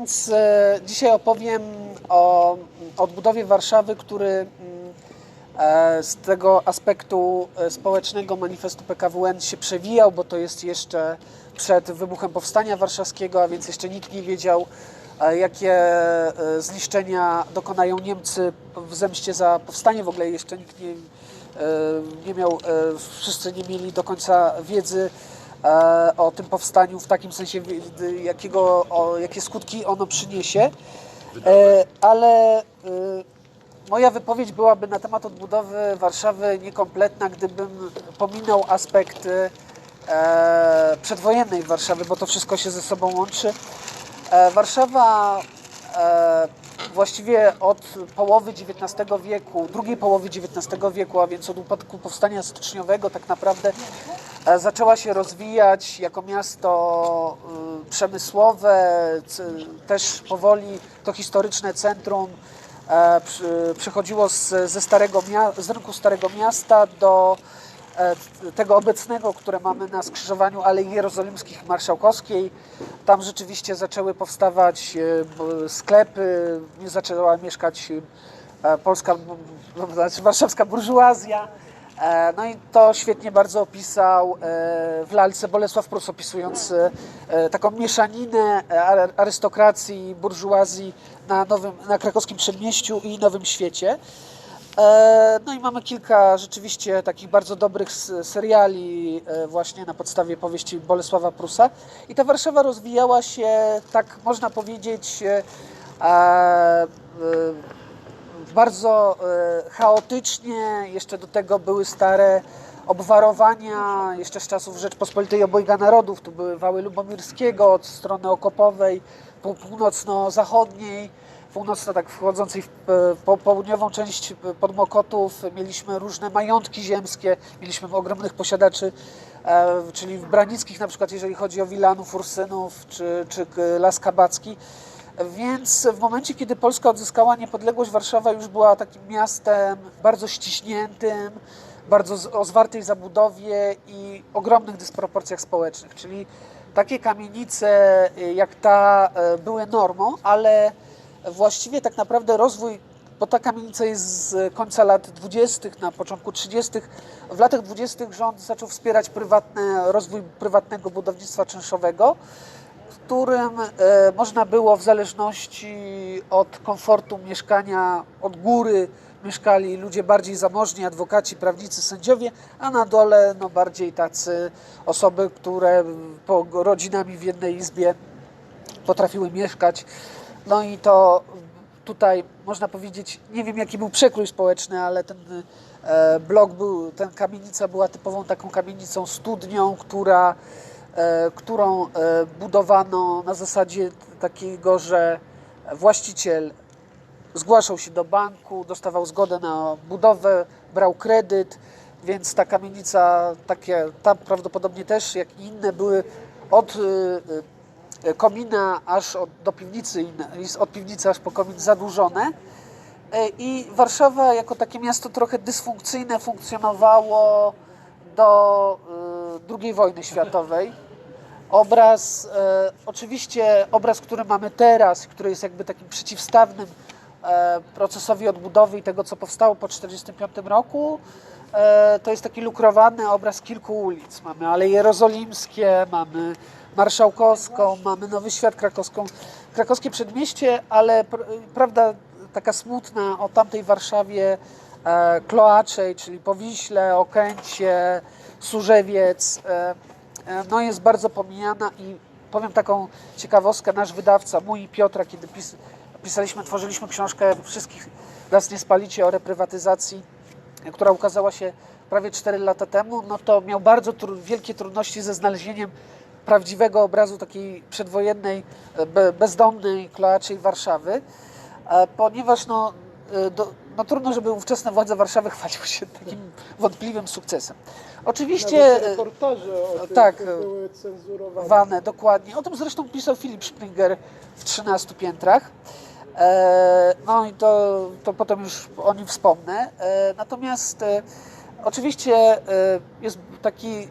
więc e, dzisiaj opowiem o odbudowie Warszawy, który mm, e, z tego aspektu e, społecznego manifestu PKWN się przewijał, bo to jest jeszcze przed wybuchem Powstania Warszawskiego, a więc jeszcze nikt nie wiedział, jakie zniszczenia dokonają Niemcy w zemście za powstanie. W ogóle jeszcze nikt nie, nie miał, wszyscy nie mieli do końca wiedzy o tym powstaniu w takim sensie, jakiego, o, jakie skutki ono przyniesie. E, Ale e, moja wypowiedź byłaby na temat odbudowy Warszawy niekompletna, gdybym pominął aspekty e, przedwojennej Warszawy, bo to wszystko się ze sobą łączy. E, Warszawa e, właściwie od połowy XIX wieku, drugiej połowy XIX wieku, a więc od upadku powstania styczniowego, tak naprawdę e, zaczęła się rozwijać jako miasto y, przemysłowe, też powoli to historyczne centrum e, przychodziło z, ze starego z rynku Starego Miasta do e, tego obecnego, które mamy na skrzyżowaniu Alei Jerozolimskich Marszałkowskiej. Tam rzeczywiście zaczęły powstawać e, sklepy, zaczęła mieszkać e, polska, znaczy warszawska burżuazja. E, No i to świetnie bardzo opisał e, w lalce Bolesław Prus, opisując e, taką mieszaninę ar- arystokracji, burżuazji na, nowym, na krakowskim przedmieściu i Nowym Świecie. No i mamy kilka rzeczywiście takich bardzo dobrych seriali właśnie na podstawie powieści Bolesława Prusa. I ta Warszawa rozwijała się, tak można powiedzieć, bardzo e, chaotycznie. Jeszcze do tego były stare obwarowania, jeszcze z czasów Rzeczpospolitej Obojga Narodów. Tu były wały Lubomirskiego od strony Okopowej, pół- północno-zachodniej północno tak wchodzącej w e, po, południową część Podmokotów mieliśmy różne majątki ziemskie, mieliśmy ogromnych posiadaczy, e, czyli w Branickich na przykład, jeżeli chodzi o Wilanów, Ursynów czy, czy Las Kabacki. Więc w momencie, kiedy Polska odzyskała niepodległość, Warszawa już była takim miastem bardzo ściśniętym, bardzo o zwartej zabudowie i ogromnych dysproporcjach społecznych. Czyli takie kamienice y, jak ta y, były normą, ale właściwie tak naprawdę rozwój, bo ta kamienica jest z końca lat 20., na początku 30., w latach 20. rząd zaczął wspierać prywatne, rozwój prywatnego budownictwa czynszowego, którym e, można było w zależności od komfortu mieszkania, od góry mieszkali ludzie bardziej zamożni, adwokaci, prawnicy, sędziowie, a na dole no, bardziej tacy osoby, które po rodzinami w jednej izbie potrafiły mieszkać. No i to tutaj można powiedzieć, nie wiem jaki był przekrój społeczny, ale ten e, blok był, ten kamienica była typową taką kamienicą studnią, która, którą e, budowano na zasadzie takiego, że właściciel zgłaszał się do banku, dostawał zgodę na budowę, brał kredyt, więc ta kamienica, takie, tam prawdopodobnie też, jak i inne, były od y, komina aż od, do piwnicy, od piwnicy aż po komin zadłużone. E, I Warszawa jako takie miasto trochę dysfunkcyjne funkcjonowało do II wojny światowej. Obraz, e, oczywiście obraz, który mamy teraz, który jest jakby takim przeciwstawnym e, procesowi odbudowy i tego, co powstało po 1945 roku, e, to jest taki lukrowany obraz kilku ulic. Mamy Aleje Jerozolimskie, mamy Marszałkowską, mamy Nowy Świat Krakowską, krakowskie przedmieście, ale pr- prawda taka smutna o tamtej Warszawie e, Kloaczej, czyli Powiśle, Okęcie, Służewiec, e, e, no jest bardzo pomijana i powiem taką ciekawostkę, nasz wydawca, mój i Piotra, kiedy pis, pisaliśmy, tworzyliśmy książkę Wszystkich nas nie spalicie o reprywatyzacji, która ukazała się prawie 4 lata temu, no to miał bardzo tru, wielkie trudności ze znalezieniem prawdziwego obrazu takiej przedwojennej, e, be, bezdomnej, kloaczej Warszawy, ponieważ no, do, no trudno, żeby ówczesne władze Warszawy chwaliły się takim wątpliwym sukcesem. Oczywiście e, reportaże o tym tak, były cenzurowane. Wane, dokładnie. O tym zresztą pisał Filip Springer w 13 piętrach. E, no i to, to potem już o nim wspomnę. E, natomiast e, oczywiście e, jest taki e,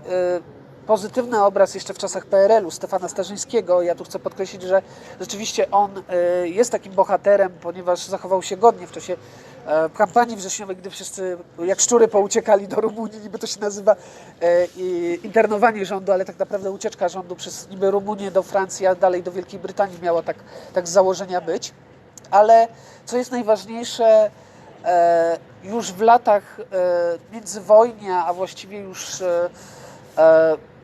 pozytywny obraz jeszcze w czasach PRL-u Stefana Starzyńskiego. Ja tu chcę podkreślić, że rzeczywiście on e, jest takim bohaterem, ponieważ zachował się godnie w czasie e, kampanii wrześniowej, gdy wszyscy jak szczury pouciekali do Rumunii, niby to się nazywa e, internowanie rządu, ale tak naprawdę ucieczka rządu przez niby Rumunię do Francji, a dalej do Wielkiej Brytanii miała tak, tak z założenia być. Ale co jest najważniejsze, już w latach międzywojnia, a właściwie już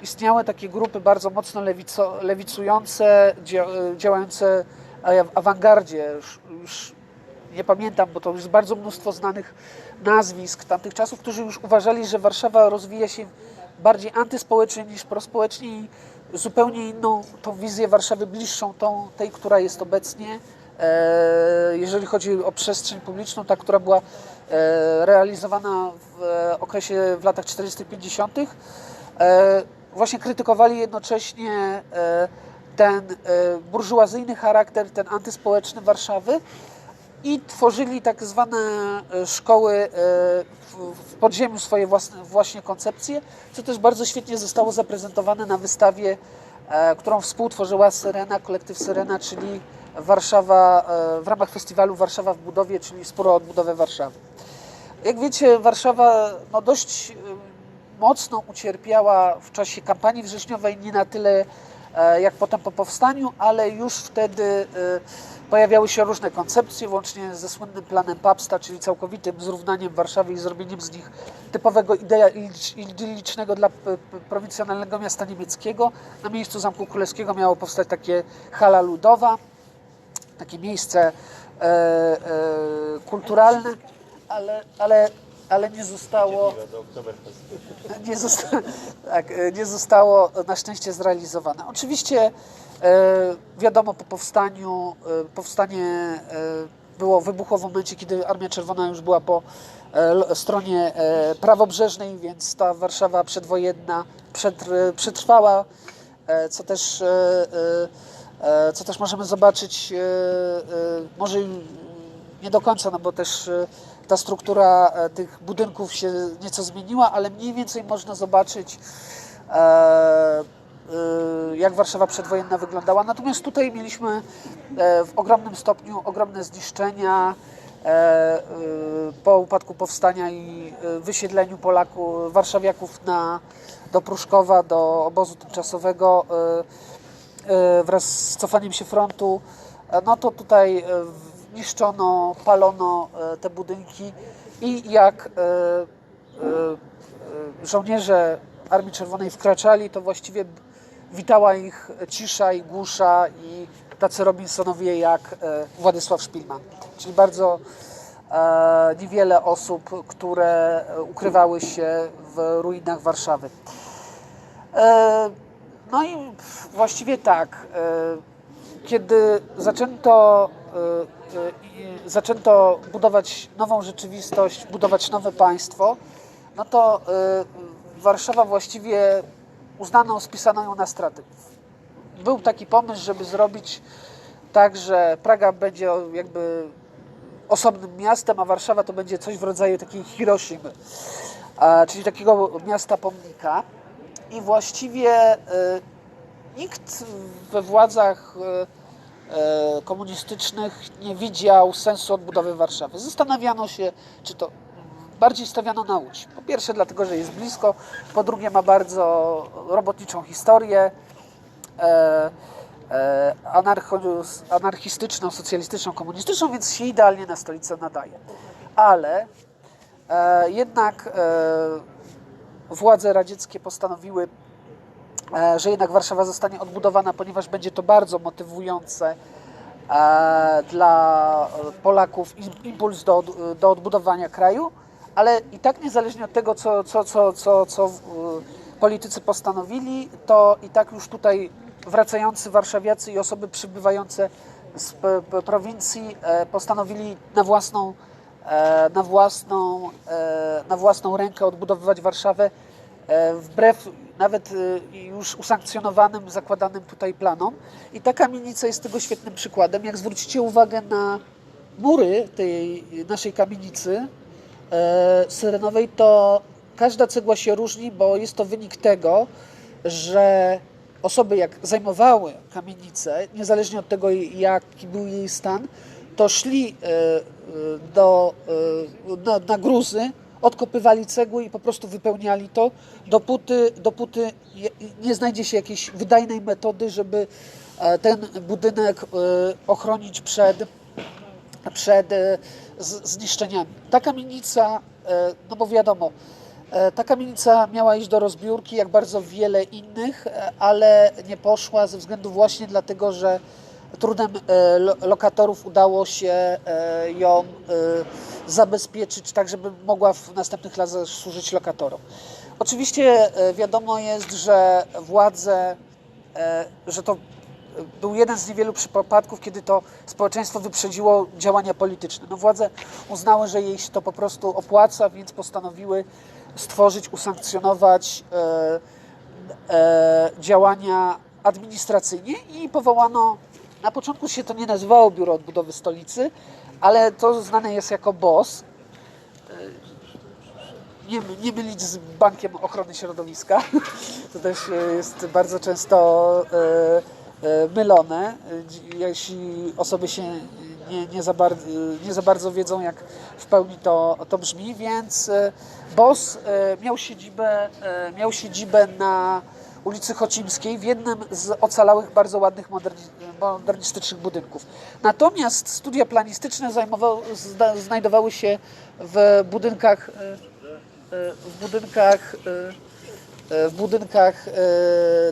istniały takie grupy bardzo mocno lewico, lewicujące, dzia, działające w awangardzie. Już, już nie pamiętam, bo to jest bardzo mnóstwo znanych nazwisk tamtych czasów, którzy już uważali, że Warszawa rozwija się bardziej antyspołecznie niż prospołecznie i zupełnie inną tą wizję Warszawy, bliższą tą, tej, która jest obecnie. E, jeżeli chodzi o przestrzeń publiczną, ta, która była e, realizowana w e, okresie w latach 40-50, e, właśnie krytykowali jednocześnie e, ten e, burżuazyjny charakter, ten antyspołeczny Warszawy i tworzyli tak zwane e, szkoły w, podziemiu swoje własne właśnie koncepcje, co też bardzo świetnie zostało zaprezentowane na wystawie, którą współtworzyła Syrena, kolektyw Syrena, czyli Warszawa w ramach festiwalu Warszawa w budowie, czyli sporo o odbudowę Warszawy. Jak wiecie, Warszawa no, dość mocno ucierpiała w czasie kampanii wrześniowej, nie na tyle e, jak potem po powstaniu, ale już wtedy y, pojawiały się różne koncepcje, łącznie ze słynnym planem Papsta, czyli całkowitym zrównaniem Warszawy i zrobieniem z nich typowego idea idyllicz- idyllicznego dla prowincjonalnego miasta niemieckiego. Na miejscu Zamku Królewskiego miało powstać takie hala ludowa, takie miejsce e, e, kulturalne, ale, ale, ale nie zostało nie, zosta tak, e, nie zostało na szczęście zrealizowane. Oczywiście e, wiadomo po powstaniu, e, powstanie e, było wybuchło w momencie, kiedy Armia Czerwona już była po e, stronie e, prawobrzeżnej, więc ta Warszawa przedwojenna przetr- przetrwała, e, co też e, e, e, co też możemy zobaczyć, e, e, może nie do końca, no bo też e, ta struktura e, tych budynków się nieco zmieniła, ale mniej więcej można zobaczyć, e, e, jak Warszawa przedwojenna wyglądała. Natomiast tutaj mieliśmy w ogromnym stopniu ogromne zniszczenia po upadku powstania i wysiedleniu Polaków, warszawiaków na, do Pruszkowa, do obozu tymczasowego. wraz z cofaniem się frontu, no to tutaj niszczono, palono e, te budynki i jak e, e, żołnierze Armii Czerwonej wkraczali, to właściwie witała ich cisza i głusza i tacy Robinsonowie jak Władysław Szpilman. Czyli bardzo niewiele osób, które ukrywały się w ruinach Warszawy. No i właściwie tak, kiedy zaczęto, zaczęto budować nową rzeczywistość, budować nowe państwo, no to e, Warszawa właściwie uznano, spisano ją na straty. Był taki pomysł, żeby zrobić tak, że Praga będzie jakby osobnym miastem, a Warszawa to będzie coś w rodzaju takiej Hiroshimy, czyli takiego miasta pomnika. I właściwie nikt we władzach komunistycznych nie widział sensu odbudowy Warszawy. Zastanawiano się, czy to bardziej stawiano na Łódź. Po pierwsze dlatego, że jest blisko, po drugie ma bardzo robotniczą historię, e, e, anarchistyczną, socjalistyczną, komunistyczną, więc się idealnie na stolicę nadaje. Ale e, jednak e, władze radzieckie postanowiły, e, że jednak Warszawa zostanie odbudowana, ponieważ będzie to bardzo motywujące e, dla Polaków im- impuls do, do odbudowania kraju, ale i tak niezależnie od tego, co, co, co, co, co e, politycy postanowili, to i tak już tutaj wracający warszawiacy i osoby przybywające z prowincji e, postanowili na własną e, na własną, e, na własną rękę odbudowywać Warszawę e, wbrew nawet e, już usankcjonowanym, zakładanym tutaj planom. I ta kamienica jest tego świetnym przykładem. Jak zwrócicie uwagę na mury tej naszej kamienicy e, syrenowej, to każda cegła się różni, bo jest to wynik tego, że osoby jak zajmowały kamienicę, niezależnie od tego jaki był jej stan, to szli e, e, do, e, na, na gruzy, odkopywali cegły i po prostu wypełniali to, dopóty, dopóty nie znajdzie się jakiejś wydajnej metody, żeby e, ten budynek e, ochronić przed przed e, zniszczeniami. Ta kamienica, no bo wiadomo, ta kamienica miała iść do rozbiórki, jak bardzo wiele innych, ale nie poszła ze względu właśnie dlatego, że trudem e, lo- lokatorów udało się e, ją e, zabezpieczyć tak, żeby mogła w następnych latach służyć lokatorom. Oczywiście wiadomo jest, że władze, że to był jeden z niewielu przypadków, kiedy to społeczeństwo wyprzedziło działania polityczne. No władze uznały, że jej się to po prostu opłaca, więc postanowiły stworzyć, usankcjonować działania administracyjnie i powołano, na początku się to nie nazywało Biuro Odbudowy Stolicy, ale to znane jest jako BOS, nie, nie mylić z Bankiem Ochrony Środowiska. To też e, jest bardzo często e, e, mylone, e, jeśli osoby się nie, nie, za, bar, e, nie za bardzo wiedzą, jak w pełni to, to brzmi, więc e, BOS e, miał siedzibę, e, miał siedzibę na ulicy Chocimskiej w jednym z ocalałych, bardzo ładnych, moderni- modernistycznych budynków. Natomiast studia planistyczne zajmowały, znajdowały się w budynkach e, w budynkach, e, w budynkach e,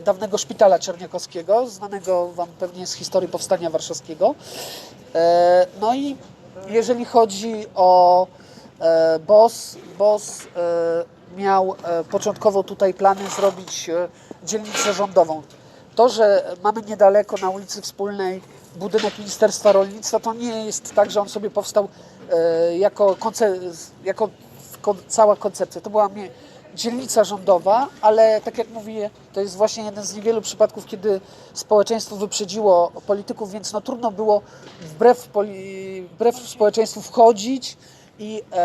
dawnego szpitala czerniakowskiego, znanego Wam pewnie z historii Powstania Warszawskiego. E, No i jeżeli chodzi o e, BOS, BOS e, miał e, początkowo tutaj plany zrobić e, dzielnicę rządową. To, że mamy niedaleko na ulicy Wspólnej budynek Ministerstwa Rolnictwa, to nie jest tak, że on sobie powstał e, jako, konce- jako cała koncepcja. To była dzielnica rządowa, ale tak jak mówię, to jest właśnie jeden z niewielu przypadków, kiedy społeczeństwo wyprzedziło polityków, więc no trudno było wbrew, wbrew społeczeństwu wchodzić i e,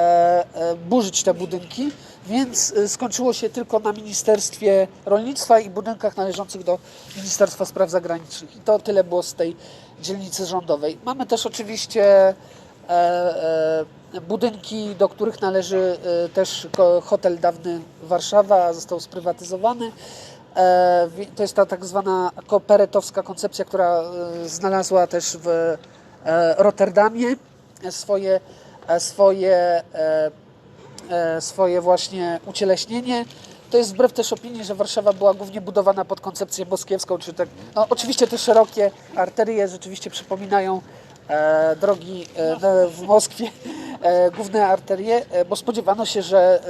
e, burzyć te budynki, więc e, skończyło się tylko na Ministerstwie Rolnictwa i budynkach należących do Ministerstwa Spraw Zagranicznych. I to tyle było z tej dzielnicy rządowej. Mamy też oczywiście e, e, budynki, do których należy e, też hotel dawny Warszawa, został sprywatyzowany. E, To jest ta tak zwana kooperetowska koncepcja, która e, znalazła też w Rotterdamie swoje, swoje, swoje właśnie ucieleśnienie. To jest wbrew też opinii, że Warszawa była głównie budowana pod koncepcję moskiewską, czy tak. No, oczywiście te szerokie arterie rzeczywiście przypominają e, drogi e, w Moskwie, e, główne arterie, e, bo spodziewano się, że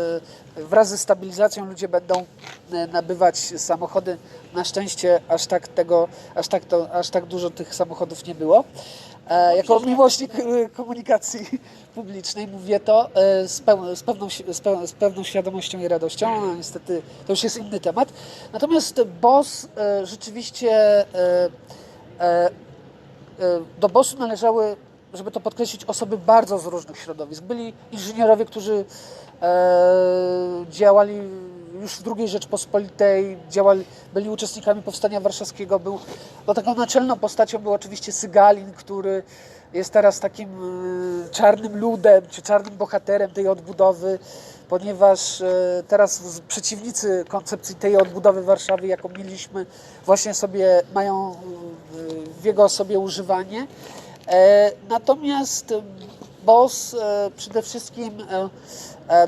e, wraz ze stabilizacją ludzie będą e, nabywać samochody. Na szczęście aż tak tego, aż tak, to, aż tak dużo tych samochodów nie było. E, jako miłośnik e, komunikacji publicznej mówię to e, z, z, pewną, z, pewną świadomością i radością. No, niestety to już jest inny temat. Natomiast BOS e, rzeczywiście e, do BOS-u należały, żeby to podkreślić, osoby bardzo z różnych środowisk. Byli inżynierowie, którzy działali już w II Rzeczpospolitej, działali, byli uczestnikami Powstania Warszawskiego. Był, no, taką naczelną postacią był oczywiście Sygalin, który jest teraz takim e, czarnym ludem, czy czarnym bohaterem tej odbudowy, ponieważ e, teraz przeciwnicy koncepcji tej odbudowy Warszawy, jaką mieliśmy, właśnie sobie mają e, w jego osobie używanie. Natomiast BOS przede wszystkim,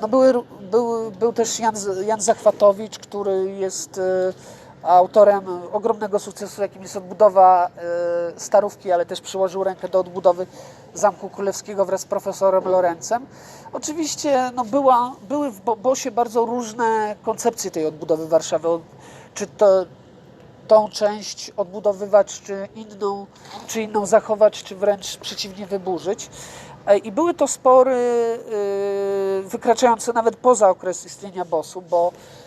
no były, był, był też Jan, Jan Zachwatowicz, który jest autorem ogromnego sukcesu, jakim jest odbudowa e, Starówki, ale też przyłożył rękę do odbudowy Zamku Królewskiego wraz z profesorem Lorencem. Oczywiście no była, były w Bo- BOSie bardzo różne koncepcje tej odbudowy Warszawy. Czy to tą część odbudowywać, czy inną, czy inną zachować, czy wręcz przeciwnie wyburzyć. E, I były to spory y, wykraczające nawet poza okres istnienia BOS-u, bo e,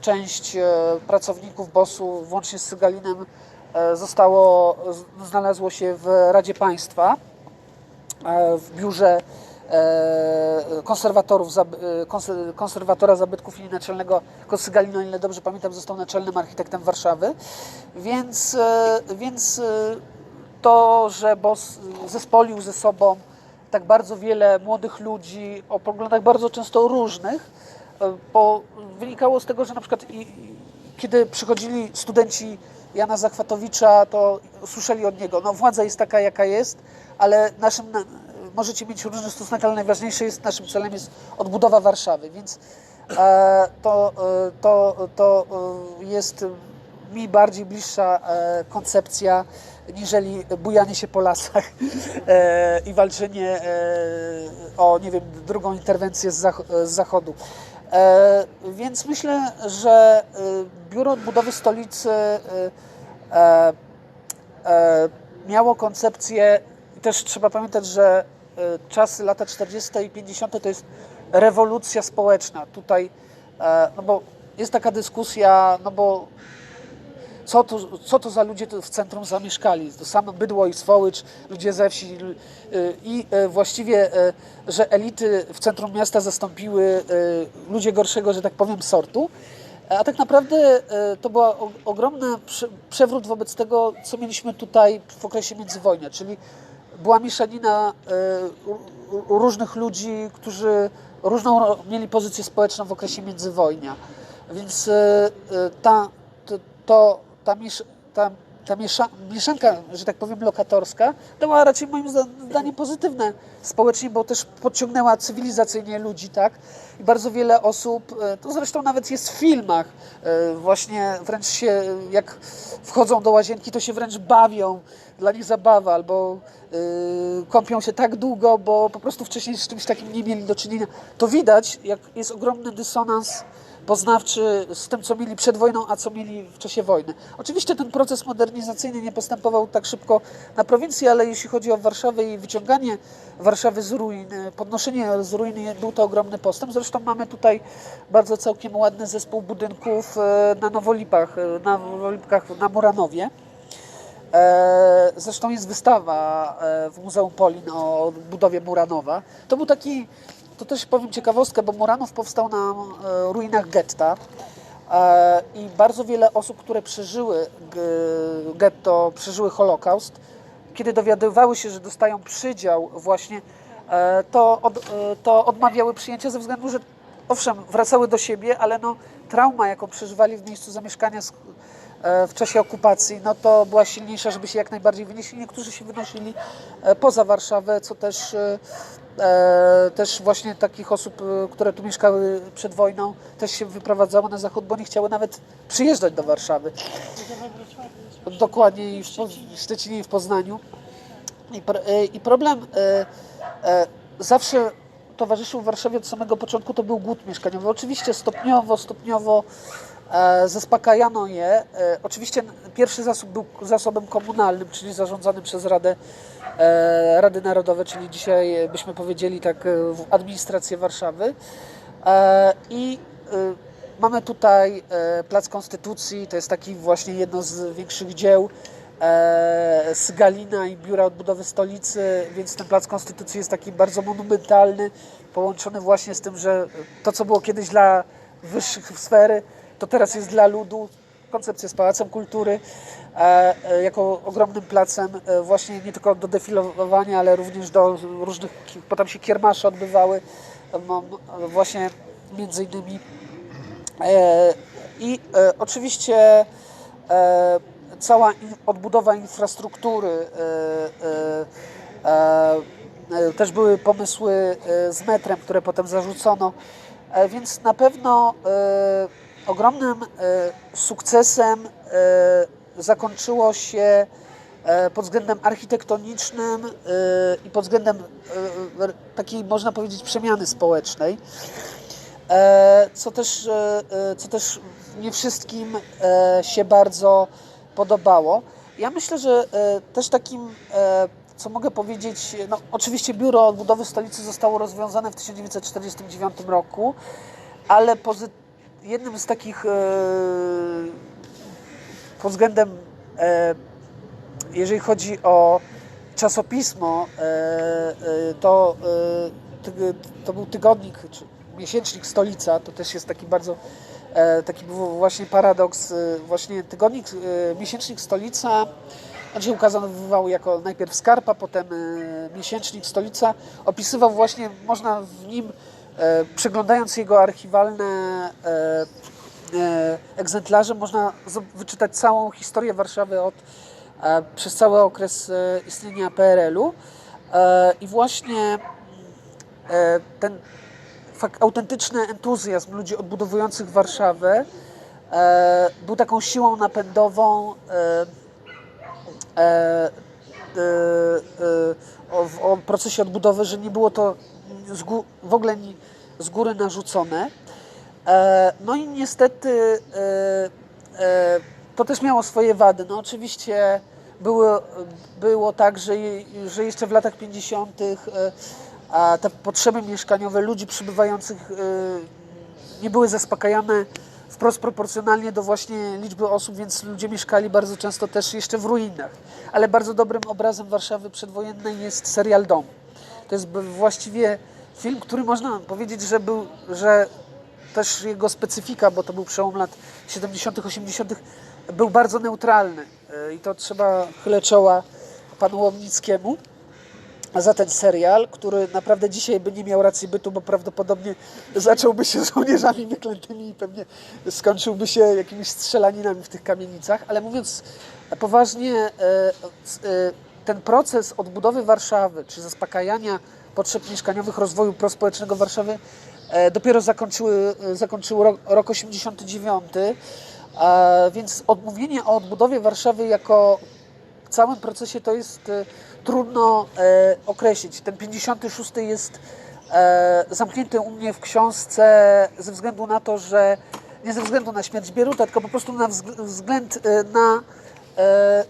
część e, pracowników BOS-u, włącznie z Sygalinem, e, zostało, znalazło się w Radzie Państwa, e, w biurze e, konserwatorów, e, konserwatora zabytków i naczelnego Kosygalino, o ile dobrze pamiętam, został naczelnym architektem Warszawy. Więc, e, więc e, to, że BOS zespolił ze sobą tak bardzo wiele młodych ludzi o poglądach bardzo często różnych, e, bo wynikało z tego, że na przykład kiedy przychodzili studenci Jana Zachwatowicza, to słyszeli od niego, no władza jest taka, jaka jest, ale naszym, na- możecie mieć różny stosunek, ale najważniejsze jest, naszym celem jest odbudowa Warszawy, więc e, to, e, to, to e, jest mi bardziej bliższa e, koncepcja niżeli bujanie się po lasach e, i walczenie e, o, nie wiem, drugą interwencję z zachodu. E, więc myślę, że e, Biuro Odbudowy Stolicy e, miało koncepcję, też trzeba pamiętać, że czasy lata 40. i 50. to jest rewolucja społeczna. Tutaj, no bo jest taka dyskusja, no bo co to, co to za ludzie w centrum zamieszkali. To samo bydło i swołycz, ludzie ze wsi y, i y, właściwie, y, że elity w centrum miasta zastąpiły ludzie gorszego, że tak powiem, sortu. A tak naprawdę to był ogromny prze- przewrót wobec tego, co mieliśmy tutaj w okresie międzywojnia, czyli była mieszanina różnych ludzi, którzy różną mieli pozycję społeczną w okresie międzywojnia. Więc ta, to, ta, miesz, ta, ta miesza, mieszanka, że tak powiem, lokatorska dała raczej moim zda- zdaniem pozytywne społecznie, bo też podciągnęła cywilizacyjnie ludzi, tak? I bardzo wiele osób, e, to zresztą nawet jest w filmach, e, właśnie wręcz się, jak wchodzą do łazienki, to się wręcz bawią, dla nich zabawa, albo y, kąpią się tak długo, bo po prostu wcześniej z czymś takim nie mieli do czynienia. To widać, jak jest ogromny dysonans poznawczy z tym, co mieli przed wojną, a co mieli w czasie wojny. Oczywiście ten proces modernizacyjny nie postępował tak szybko na prowincji, ale jeśli chodzi o Warszawę i wyciąganie Warszawy z ruin, y, podnoszenie z ruin, był to ogromny postęp. Zresztą mamy tutaj bardzo całkiem ładny zespół budynków y, na Nowolipach, na Nowolipkach na Muranowie. E, Zresztą jest wystawa e, w Muzeum Polin o budowie Muranowa. To był taki, to też powiem ciekawostkę, bo Muranów powstał na e, ruinach getta e, i bardzo wiele osób, które przeżyły getto, przeżyły Holokaust, kiedy dowiadywały się, że dostają przydział właśnie, e, to, od, to odmawiały przyjęcia ze względu, że owszem, wracały do siebie, ale no, trauma, jaką przeżywali w miejscu zamieszkania w czasie okupacji, no to była silniejsza, żeby się jak najbardziej wynieśli. Niektórzy się wynosili e, poza Warszawę, co też, e, e, też właśnie takich osób, e, które tu mieszkały przed wojną, też się wyprowadzały na zachód, bo nie chciały nawet przyjeżdżać do Warszawy. Dokładnie w, Szczecinie i w Poznaniu. I, e, i problem e, e, zawsze towarzyszył w Warszawie od samego początku, to był głód mieszkaniowy. Oczywiście stopniowo, stopniowo e, zaspokajano je. E, oczywiście pierwszy zasób był zasobem komunalnym, czyli zarządzanym przez Radę, e, Rady Narodowe, czyli dzisiaj byśmy powiedzieli tak e, administrację Warszawy. E, I e, mamy tutaj e, Plac Konstytucji, to jest taki właśnie jedno z większych dzieł e, z Galina i Biura Odbudowy Stolicy, więc ten Plac Konstytucji jest taki bardzo monumentalny, połączony właśnie z tym, że to, co było kiedyś dla wyższych sfery, to teraz jest dla ludu. Koncepcja z Pałacem Kultury e, e, jako ogromnym placem e, właśnie nie tylko do defilowania, ale również do różnych, bo tam się kiermasze odbywały, właśnie między innymi I oczywiście cała odbudowa infrastruktury, też były pomysły z metrem, które potem zarzucono, więc na pewno ogromnym e, sukcesem e, zakończyło się e, pod względem architektonicznym i pod względem takiej, można powiedzieć, przemiany społecznej. Co też, co też nie wszystkim się bardzo podobało. Ja myślę, że też takim, co mogę powiedzieć, no oczywiście biuro odbudowy stolicy zostało rozwiązane w 1949 roku, ale pozy- jednym z takich e, pod względem, e, jeżeli chodzi o czasopismo, e, e, to ty, to był tygodnik, czy miesięcznik Stolica, to też jest taki bardzo, e, taki właśnie paradoks, e, właśnie tygodnik, e, miesięcznik Stolica, on się ukazywał jako najpierw Skarpa, potem e, miesięcznik Stolica, opisywał właśnie, można w nim, e, przeglądając jego archiwalne e, e, egzemplarze, można wyczytać całą historię Warszawy od, e, przez cały okres e, istnienia PRL-u e, i właśnie e, ten autentyczny entuzjazm ludzi odbudowujących Warszawę e, był taką siłą napędową e, e, e, e, w, procesie odbudowy, że nie było to w ogóle z góry narzucone. E, no i niestety e, e, to też miało swoje wady. No oczywiście było, było tak, że, że jeszcze w latach 50. E, a te potrzeby mieszkaniowe ludzi przybywających nie były zaspokajane wprost proporcjonalnie do właśnie liczby osób, więc ludzie mieszkali bardzo często też jeszcze w ruinach. Ale bardzo dobrym obrazem Warszawy przedwojennej jest serial Dom. To jest właściwie film, który można powiedzieć, że był, że też jego specyfika, bo to był przełom lat 70., 80., był bardzo neutralny. E, I to trzeba chylę czoła panu Łomnickiemu za ten serial, który naprawdę dzisiaj by nie miał racji bytu, bo prawdopodobnie zacząłby się żołnierzami wyklętymi i pewnie skończyłby się jakimiś strzelaninami w tych kamienicach. Ale mówiąc poważnie, e, e, ten proces odbudowy Warszawy, czy zaspokajania potrzeb mieszkaniowych, rozwoju prospołecznego Warszawy e, dopiero zakończyły, e, zakończył rok, rok 89, a więc odmówienie o odbudowie Warszawy jako całym procesie to jest e, trudno e, określić. Ten 56 jest e, zamknięty u mnie w książce ze względu na to, że nie ze względu na śmierć Bieruta, tylko po prostu na wzg- względ e, na e,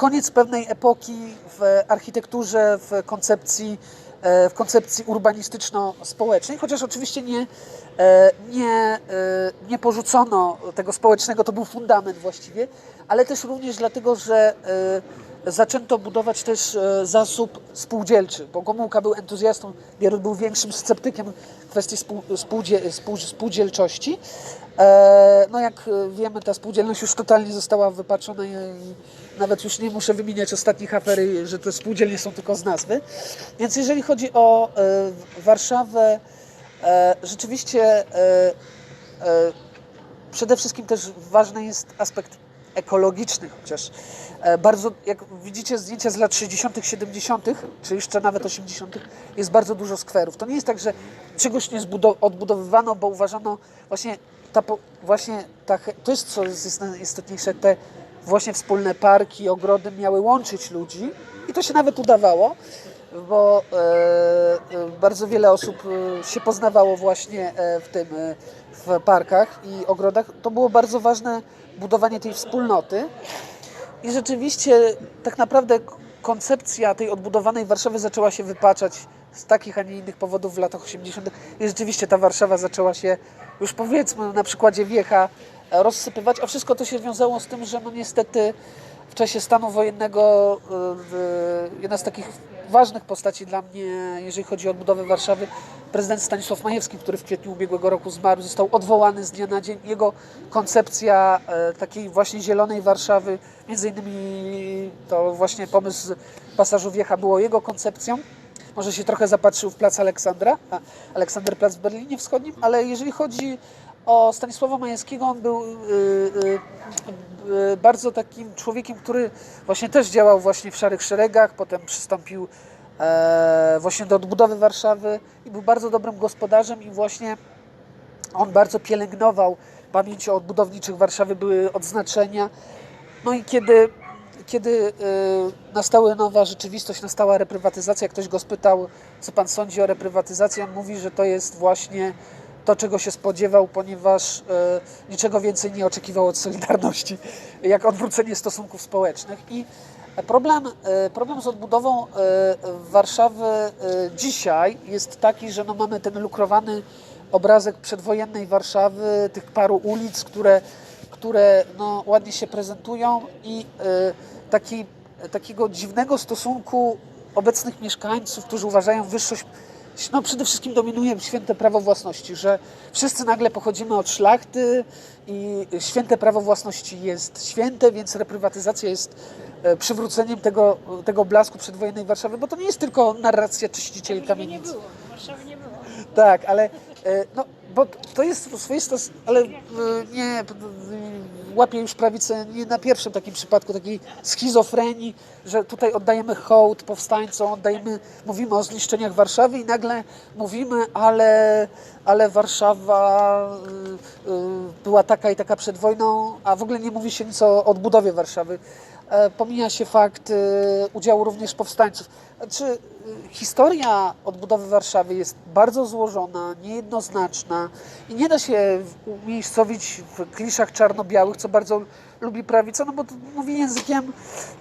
koniec pewnej epoki w architekturze, w koncepcji, e, w koncepcji urbanistyczno-społecznej, chociaż oczywiście nie, e, nie, e, nie porzucono tego społecznego, to był fundament właściwie, ale też również dlatego, że zaczęto budować też zasób spółdzielczy, bo Gomułka był entuzjastą, Bierut był większym sceptykiem kwestii spół, spółdzie, spół, spółdzielczości. No jak wiemy, ta spółdzielność już totalnie została wypaczona i nawet już nie muszę wymieniać ostatnich afery, że te spółdzielnie są tylko z nazwy. Więc jeżeli chodzi o e, Warszawę, e, rzeczywiście e, przede wszystkim też ważny jest aspekt ekologiczny, chociaż bardzo, jak widzicie zdjęcia z lat 60., 70., czy jeszcze nawet 80., jest bardzo dużo skwerów. To nie jest tak, że czegoś nie odbudowywano, bo uważano właśnie, ta, właśnie ta, to jest co jest najistotniejsze, te właśnie wspólne parki, ogrody miały łączyć ludzi i to się nawet udawało, bo e, e, bardzo wiele osób e, się poznawało właśnie w tym, w parkach i ogrodach. To było bardzo ważne budowanie tej wspólnoty. I rzeczywiście tak naprawdę koncepcja tej odbudowanej Warszawy zaczęła się wypaczać z takich, a nie innych powodów w latach 80. I rzeczywiście ta Warszawa zaczęła się już powiedzmy na przykładzie Wiecha rozsypywać, a wszystko to się wiązało z tym, że no niestety w czasie stanu wojennego e, w- jedna z takich ważnych postaci dla mnie, jeżeli chodzi o odbudowę Warszawy, prezydent Stanisław Majewski, który w kwietniu ubiegłego roku zmarł, został odwołany z dnia na dzień. Jego koncepcja e, takiej właśnie zielonej Warszawy, między innymi to właśnie pomysł pasażu Wiecha było jego koncepcją. Może się trochę zapatrzył w plac Aleksandra, a Aleksander Plac w Berlinie Wschodnim, ale jeżeli chodzi o Stanisława Majewskiego, on był y, y, y, bardzo takim człowiekiem, który właśnie też działał właśnie w szarych szeregach, potem przystąpił e, właśnie do odbudowy Warszawy i był bardzo dobrym gospodarzem i właśnie on bardzo pielęgnował pamięć o odbudowniczych Warszawy, były odznaczenia. No i kiedy, kiedy y, nastała nowa rzeczywistość, nastała reprywatyzacja, ktoś go spytał, co pan sądzi o reprywatyzacji, on mówi, że to jest właśnie to, czego się spodziewał, ponieważ y, niczego więcej nie oczekiwał od Solidarności, jak odwrócenie stosunków społecznych. I problem, y, problem z odbudową y, Warszawy dzisiaj jest taki, że no mamy ten lukrowany obrazek przedwojennej Warszawy, tych paru ulic, które, które no, ładnie się prezentują i taki, takiego dziwnego stosunku obecnych mieszkańców, którzy uważają wyższość, no przede wszystkim dominuje święte prawo własności, że wszyscy nagle pochodzimy od szlachty i święte prawo własności jest święte, więc reprywatyzacja jest e, przywróceniem tego, tego blasku przedwojennej Warszawy, bo to nie jest tylko narracja czyścicieli Nie kamienic. było, Warszawy nie było. Tak, ale e, no, bo to jest swoiste, ale e, nie e, łapię już prawicę nie na pierwszym takim przypadku takiej schizofrenii, że tutaj oddajemy hołd powstańcom, oddajemy, mówimy o zniszczeniach Warszawy i nagle mówimy, ale, ale Warszawa y, y, była taka i taka przed wojną, a w ogóle nie mówi się nic o odbudowie Warszawy. E, Pomija się fakt y, udziału również powstańców. Znaczy, y, historia odbudowy Warszawy jest bardzo złożona, niejednoznaczna i nie da się umiejscowić w kliszach czarno-białych, co bardzo lubi prawica, no bo mówi językiem,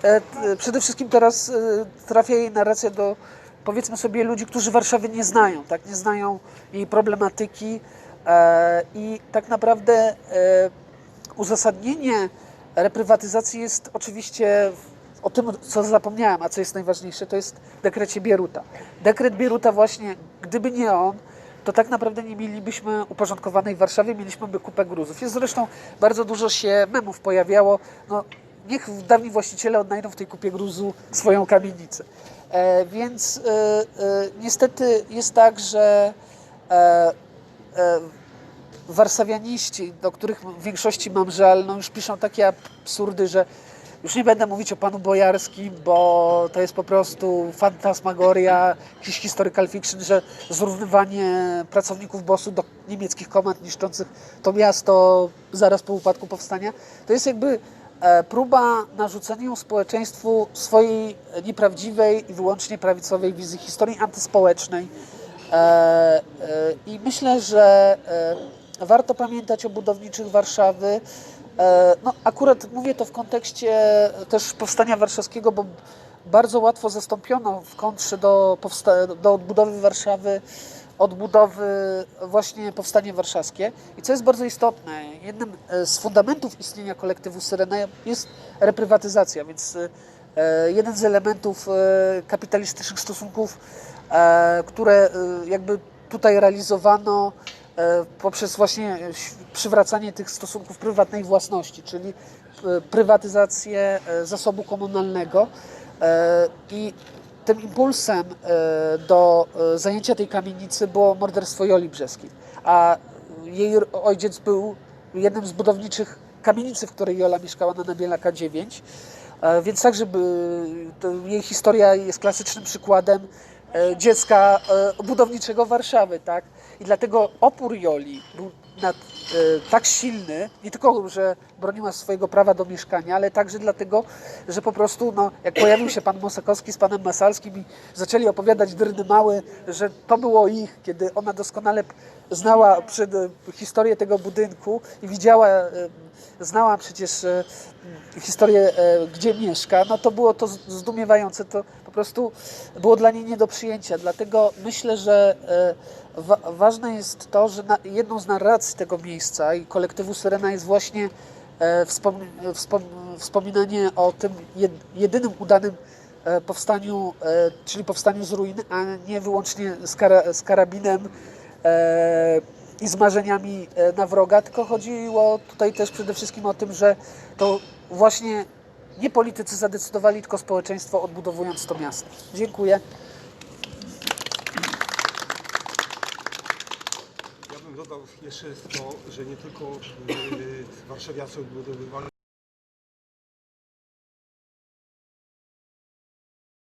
e, przede wszystkim teraz e, trafia jej narracja do, powiedzmy sobie, ludzi, którzy Warszawy nie znają, tak, nie znają jej problematyki e, i tak naprawdę e, uzasadnienie reprywatyzacji jest oczywiście o tym, co zapomniałem, a co jest najważniejsze, to jest dekrecie Bieruta. Dekret Bieruta właśnie, gdyby nie on, to tak naprawdę nie mielibyśmy uporządkowanej Warszawy, mieliśmy kupę gruzów. Jest zresztą bardzo dużo się memów pojawiało, no niech dawni właściciele odnajdą w tej kupie gruzu swoją kamienicę. E, więc e, e, niestety jest tak, że e, e, warszawianiści, do których w większości mam żal, no już piszą takie absurdy, że już nie będę mówić o panu Bojarskim, bo to jest po prostu fantasmagoria, jakiś historical fiction, że zrównywanie pracowników BOS-u do niemieckich komand niszczących to miasto zaraz po upadku powstania, to jest jakby e, próba narzucenia społeczeństwu swojej nieprawdziwej i wyłącznie prawicowej wizji historii antyspołecznej. E, e, I myślę, że warto pamiętać o budowniczych Warszawy. E, No, akurat mówię to w kontekście też powstania warszawskiego, bo bardzo łatwo zastąpiono w kontrze do, do odbudowy Warszawy odbudowy właśnie powstanie warszawskie. I co jest bardzo istotne, jednym e, z fundamentów istnienia kolektywu Syrena jest reprywatyzacja, więc e, jeden z elementów e, kapitalistycznych stosunków, e, które e, jakby tutaj realizowano e, poprzez właśnie przywracanie tych stosunków prywatnej własności, czyli e, prywatyzację e, zasobu komunalnego e, i tym impulsem e, do e, zajęcia tej kamienicy było morderstwo Joli Brzeskiej, a jej ojciec był jednym z budowniczych kamienicy, w której Jola mieszkała na Nabielaka 9, E, więc także jej historia jest klasycznym przykładem e, dziecka e, budowniczego Warszawy, tak? I dlatego opór Joli był nad, e, tak silny, nie tylko, że broniła swojego prawa do mieszkania, ale także dlatego, że po prostu, no, jak pojawił się pan Mosakowski z panem Masalskim i zaczęli opowiadać drny mały, że to było ich, kiedy ona doskonale znała przed, e, historię tego budynku i widziała, e, znała przecież e, historię, e, gdzie mieszka, no to było to zdumiewające, to prostu było dla niej nie do przyjęcia. Dlatego myślę, że e, wa- ważne jest to, że jedną z narracji tego miejsca i kolektywu Syrena jest właśnie e, wspom, wspom, wspominanie o tym jed, jedynym udanym e, powstaniu, czyli powstaniu z ruin, a nie wyłącznie z, kara, z karabinem i z marzeniami na wroga, tylko chodziło tutaj też przede wszystkim o tym, że to właśnie nie politycy zadecydowali, tylko społeczeństwo odbudowując to miasto. Dziękuję. Ja bym dodał jeszcze to, że nie tylko yy, warszawiacy odbudowywali